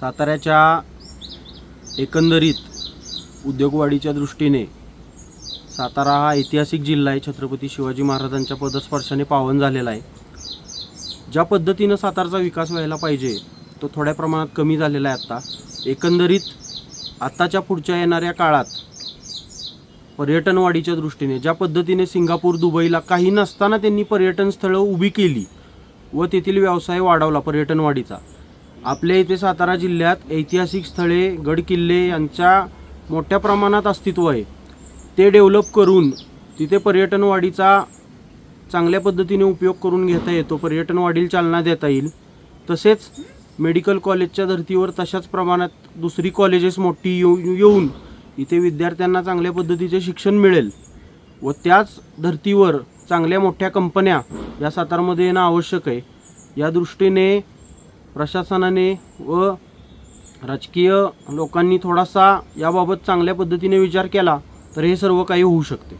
साताऱ्याच्या एकंदरीत उद्योगवाढीच्या दृष्टीने सातारा हा ऐतिहासिक जिल्हा आहे. छत्रपती शिवाजी महाराजांच्या पदस्पर्शाने पावन झालेला आहे. ज्या पद्धतीनं सातारचा विकास व्हायला पाहिजे तो थोड्या प्रमाणात कमी झालेला आहे आत्ता एकंदरीत आत्ताच्या पुढच्या येणाऱ्या काळात पर्यटनवाढीच्या दृष्टीने ज्या पद्धतीने सिंगापूर दुबईला काही नसताना त्यांनी पर्यटन स्थळं उभी केली व तेथील व्यवसाय वाढवला पर्यटनवाढीचा. आपल्या इथे सातारा जिल्ह्यात ऐतिहासिक स्थळे गड किल्ले यांच्या मोठ्या प्रमाणात अस्तित्व आहे. ते डेव्हलप करून तिथे पर्यटनवाढीचा चांगल्या पद्धतीने उपयोग करून घेता येतो पर्यटनवाढीला चालना देता येईल. तसेच मेडिकल कॉलेजच्या धर्तीवर तशाच प्रमाणात दुसरी कॉलेजेस मोठी येऊ येऊन इथे विद्यार्थ्यांना चांगल्या पद्धतीचे शिक्षण मिळेल व त्याच धर्तीवर चांगल्या मोठ्या कंपन्या या सातारमध्ये येणं आवश्यक आहे. या दृष्टीने प्रशासनाने व राजकीय लोकांनी थोडासा याबाबत चांगल्या पद्धतीने विचार केला तर हे सर्व काही होऊ शकते.